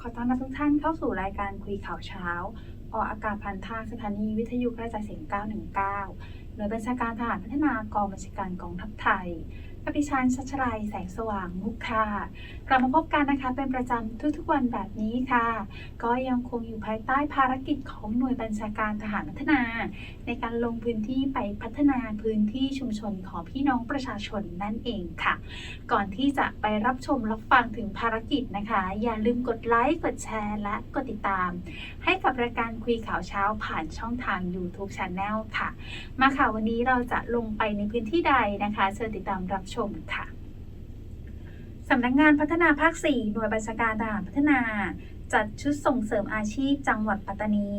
ขอต้อนรับทุกท่านเข้าสู่รายการคุยข่าวเช้า ออกอากาศผ่านทางสถานีวิทยุกระจายเสียง 919 หน่วยบัญชาการทหารพัฒนากองบัญชาการกองทัพไทยกับดิฉันชัชรายแสงสว่างมุกค่ะ กลับมาพบกันนะคะเป็นประจำทุกๆวันแบบนี้ค่ะ ก็ยังคงอยู่ภายใต้ภารกิจของหน่วยบัญชาการทหารพัฒนา ในการลงพื้นที่ไปพัฒนาพื้นที่ชุมชนของพี่น้องประชาชนนั่นเองค่ะ ก่อนที่จะไปรับชมรับฟังถึงภารกิจนะคะ อย่าลืมกดไลค์กดแชร์และกดติดตาม ให้กับรายการคุยข่าวเช้าผ่านช่องทาง YouTube Channel ค่ะ มาค่ะวันนี้เราจะลงไปในพื้นที่ใดนะคะเชิญติดตามรับชมค่ะสำนักงานพัฒนาภาค 4 หน่วยบัญชาการทหารพัฒนา จัดชุดส่งเสริมอาชีพจังหวัดปัตตานี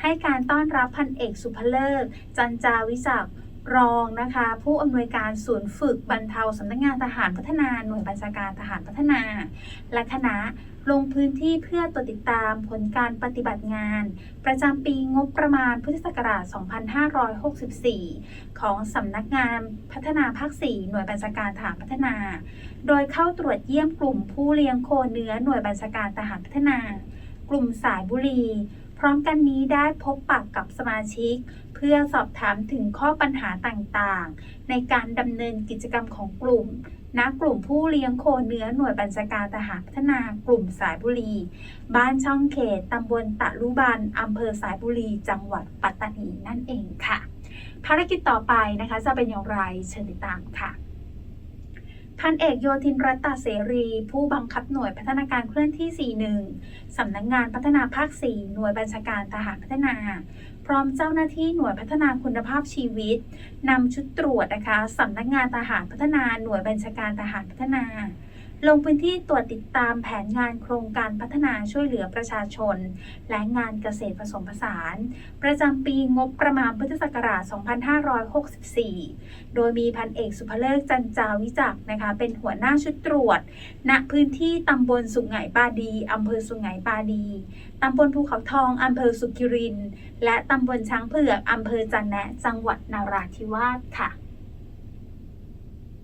ให้การต้อนรับพันเอกสุภเลิกจันจาวิศักด์ รองนะคะ ผู้อำนวยการศูนย์ฝึกบรรเทาสำนักงานทหารพัฒนาหน่วยบัญชาการทหารพัฒนา และคณะลงพื้นที่เพื่อตรวจติดตามผลการปฏิบัติงาน ประจำปีงบประมาณพุทธศักราช 2564 ของสำนักงานพัฒนาภาค 4 หน่วยบัญชาการทหารพัฒนา โดยเข้าตรวจเยี่ยมกลุ่มผู้เลี้ยงโคเนื้อหน่วยบัญชาการทหารพัฒนา กลุ่มสายบุรี ร้อมกันนี้ได้พบปะกับสมาชิก เพื่อสอบถามถึงข้อปัญหาต่างๆ ในการดำเนินกิจกรรมของกลุ่มณกลุ่มผู้เลี้ยงโคเนื้อหน่วยบัญชาการทหารพัฒนากลุ่มสายบุรี บ้านช่องเขตตำบลตะลุบันอำเภอสายบุรี จังหวัดปัตตานีนั่นเองค่ะ ภารกิจต่อไปนะคะจะเป็นอย่างไรเชิญติดตามค่ะ พันเอกโยธินรัตตเสรี ผู้บังคับหน่วยพัฒนาการเคลื่อนที่ 41 สำนักงานพัฒนาภาค 4 หน่วยบัญชาการทหารพัฒนา พร้อมเจ้าหน้าที่หน่วยพัฒนาคุณภาพชีวิตนำชุดตรวจนะคะสำนักงานทหารพัฒนาหน่วยบัญชาการทหารพัฒนา ลงพื้นที่ตรวจติดตามแผนงานโครงการพัฒนาช่วยเหลือประชาชน และงานเกษตรผสมผสาน ประจำปีงบประมาณพุทธศักราช 2564 โดยมีพันเอกสุภเลิกจันจาวิจักนะคะ เป็นหัวหน้าชุดตรวจ ณพื้นที่ตำบลสุไหงปาดีอำเภอสุไหงปาดีตำบลภูเขาทองอำเภอสุกิริน และตำบลช้างเผือกอำเภอจันแนะจังหวัดนาราธิวาสค่ะ